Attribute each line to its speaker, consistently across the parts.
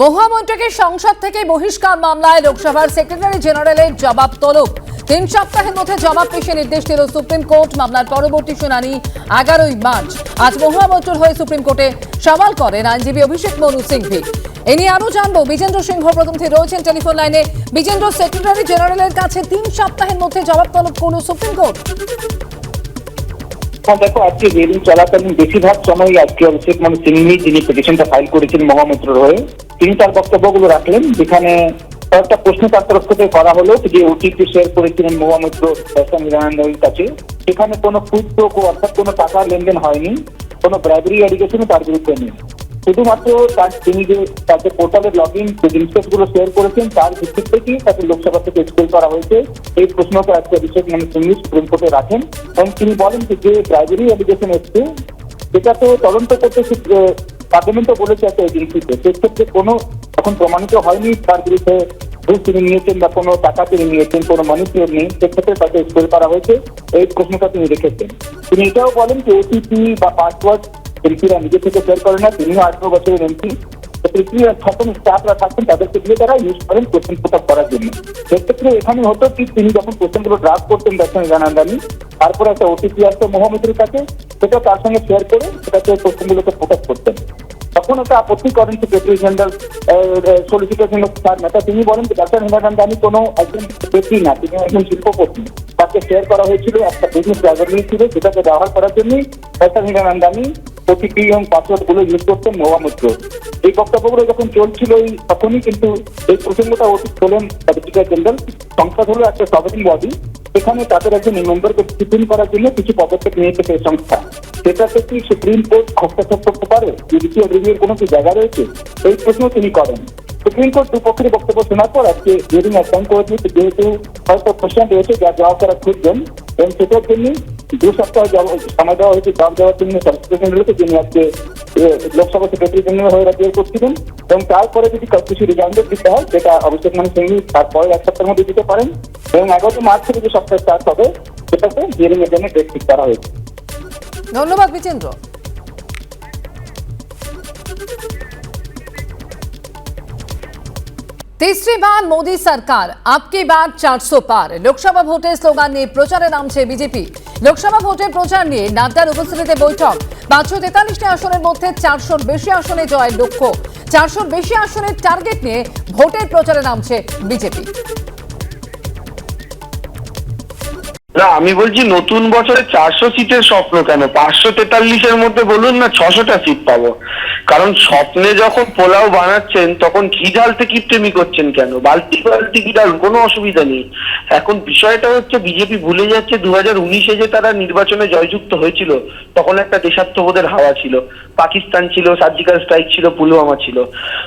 Speaker 1: মহামন্ত্রকের সংসদ থেকে বহিষ্কার মামলায় লোকসভার সেক্রেটারি জেনারেলের জবাব তলব। তিন সপ্তাহের মধ্যে জবাব পেশে নির্দেশ দিল সুপ্রিম কোর্ট। মামলার পরবর্তী শুনানি এগারোই মার্চ। আজ মহামন্ত্রর হয়ে সুপ্রিম কোর্টে সওয়াল করেন আইনজীবী অভিষেক মনু সিংভি। এ নিয়ে আরও জানব বিজেন্দ্র সিংহ প্রথমে রয়েছেন টেলিফোন লাইনে। বিজেন্দ্র, সেক্রেটারি জেনারেলের কাছে তিন সপ্তাহের মধ্যে জবাব তলব করল সুপ্রিম কোর্ট।
Speaker 2: দেখো, আজকে রেলি চলাকালীন বেশিরভাগ সময়ই আজকে অভিষেক মানে তিনি যিনি পিটিশনটা ফাইল করেছেন মহামিত্রর হয়ে, তিনি তার বক্তব্যগুলো রাখলেন, যেখানে কয়েকটা প্রশ্ন তার তরফ থেকে করা হলো যে ওটিপি শেয়ার করেছিলেন মহামিত্র নিরানন্দের কাছে। সেখানে কোনো ফুড অর্থাৎ কোনো টাকা লেনদেন হয়নি, কোনো ব্রাইবারি অ্যালিগেশনও তার বিরুদ্ধে নেই। শুধুমাত্র তার তিনি যে তাকে পোর্টালে লগ ইন যে জিনিসগুলো শেয়ার করেছেন, তার ভিত্তিক থেকেই তাকে লোকসভা থেকে এক্সপেল করা হয়েছে। এই প্রশ্নটা আজকে অভিষেক মানে সিংহি সুপ্রিম কোর্টে রাখেন এবং তিনি বলেন যে যে ব্রাইবারি অ্যালিগেশন এসছে, সেটা তো তদন্ত করতে পার্লামেন্টও বলেছে একটা এজেন্সিতে সেক্ষেত্রে কোনো এখন প্রমাণিত হয়নি তার বিরুদ্ধে ঘুষ তিনি নিয়েছেন বা কোনো টাকা তিনি নিয়েছেন, কোনো মানি পেয়ার নেই, সেক্ষেত্রে তাকে এক্সপেল করা হয়েছে। এই প্রশ্নটা তিনি রেখেছেন। তিনি এটাও বলেন যে ওটিপি বা পাসওয়ার্ড এমপিরা নিজে থেকে শেয়ার করে না তিনিও আঠারো বছরের এমপি তৃতীয় সকল স্টাফরা থাকতেন তাদেরকে দিয়ে তারা ইউজ করেন কোশ্চেন পুট করার জন্য। সেক্ষেত্রে এখানে হতো কি, তিনি যখন কোশ্চেনগুলো ড্রাফট করতেন দর্শন জানান্দানি তারপরে একটা ওটিপি আসতো মহামিত্রের কাছে সেটা তার সঙ্গে শেয়ার করে সেটাকে কোশ্চেনগুলোকে ফোকাস করতেন। তখন একটা আপত্তি করেন সেক্রেটারি জেনারেল সলিসিটর জেনারেল তার নেতা তিনি বলেন যে, ডাক্তার হিমানন্দানি কোনো একজন ব্যক্তি না, তিনি একজন শিল্পপতি। তাকে শেয়ার করা হয়েছিল একটা বিজনেস লাইব্রেরি ছিল সেটাকে ব্যবহার করার জন্যই ডাক্তার হিমানন্দানি ওটিপি এবং পাসওয়ার্ডগুলো ইউজ করতেন মহামুদ্র এই বক্তব্যগুলো যখন চলছিল তখনই কিন্তু এই প্রসঙ্গটা অতীত তোলেন সলিসিটর জেনারেল। সংসদ হলো একটা সভাপতি বডি সেখানে তাদের একজন মেম্বারকে ডিসিপ্লিন করার জন্য কিছু পদক্ষেপ নিয়েছে সেই সংস্থা। সেটাতে কি সুপ্রিম কোর্ট হস্তক্ষেপ করতে পারে? জুডিশিয়াল রিভিউর কোনো কি জায়গা রয়েছে? এই প্রশ্ন তিনি করেন। সুপ্রিম কোর্ট দুপক্ষের বক্তব্য শোনার পর আজকে হিয়ারিং অ্যাটেন্ড করেছে, যেহেতু হয়তো কোশ্চেন রয়েছে, যা জবাব তারা খুঁজবেন। এবং সেটার জন্য দু সপ্তাহ সময় দেওয়া হয়েছে জবাব দেওয়ার জন্য সলিসিটর রয়েছে তিনি আজকে লোকসভা সেক্রেটারি জেনারেল হয়ে রাজিয়ে করছিলেন এবং তারপরে যদি কিছু রিজাইন্ডার দিতে হয়, যেটা অভিষেক মানে সিংহ তারপরে এক সপ্তাহের মধ্যে দিতে পারেন। এবং এগারোই মার্চ থেকে যে সপ্তাহ স্টার্ট হবে, সেটাতে হিয়ারিং এর জন্য ডেট ঠিক করা হয়েছে।
Speaker 1: ধন্যবাদ বিজেন্দ্র तीसरी बार मोदी सरकार आपकी बात 400 পার লোকসভা ভোটে স্লোগান নিয়ে প্রচারে নামছে বিজেপি লোকসভা ভোটের প্রচার নিয়ে নাড্ডার উপস্থিতিতে বৈঠক পাঁচশো তেতাল্লিশটি আসনের মধ্যে চারশোর বেশি আসনে জয়ের লক্ষ্য চারশোর বেশি আসনের টার্গেট নিয়ে ভোটের প্রচারে নামছে বিজেপি
Speaker 3: না, আমি বলছি নতুন বছরে চারশো সিটের স্বপ্ন কেন? পাঁচশো তেতাল্লিশের মধ্যে বলুন না ছশোটা সিট পাবো। কারণ স্বপ্নে যখন পোলাও বানাচ্ছেন, তখন ঘি ঢালতে কিপ্টেমি করছেন কেন? বালতি বালতি ঘি ঢালুন, কোনো অসুবিধা নেই। এখন বিষয়টা হচ্ছে বিজেপি ভুলে যাচ্ছে দু হাজার উনিশে যে তারা নির্বাচনে জয়যুক্ত হয়েছিল, তখন একটা দেশাত্মবোধের হাওয়া ছিল। পাকিস্তান ছিল, সার্জিক্যাল স্ট্রাইক ছিল, পুলওয়ামা ছিল।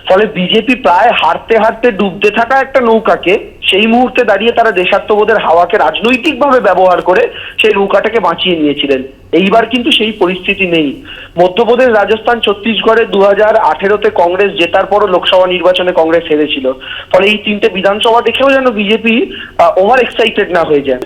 Speaker 3: ফলে বিজেপি প্রায় হারতে হারতে ডুবতে থাকা একটা নৌকাকে সেই মুহূর্তে দাঁড়িয়ে তারা দেশাত্মবোধের হাওয়াকে রাজনৈতিকভাবে ব্যবহার করে সেই নৌকাটাকে বাঁচিয়ে নিয়েছিলেন। এইবার কিন্তু সেই পরিস্থিতি নেই। মধ্যপ্রদেশ, রাজস্থান, ছত্তিশগড়ে দু হাজার আঠেরোতে কংগ্রেস জেতার পরও লোকসভা নির্বাচনে কংগ্রেস হেরেছিল। ফলে এই তিনটে বিধানসভা দেখেও যেন বিজেপি ওভার এক্সাইটেড না হয়ে যায়।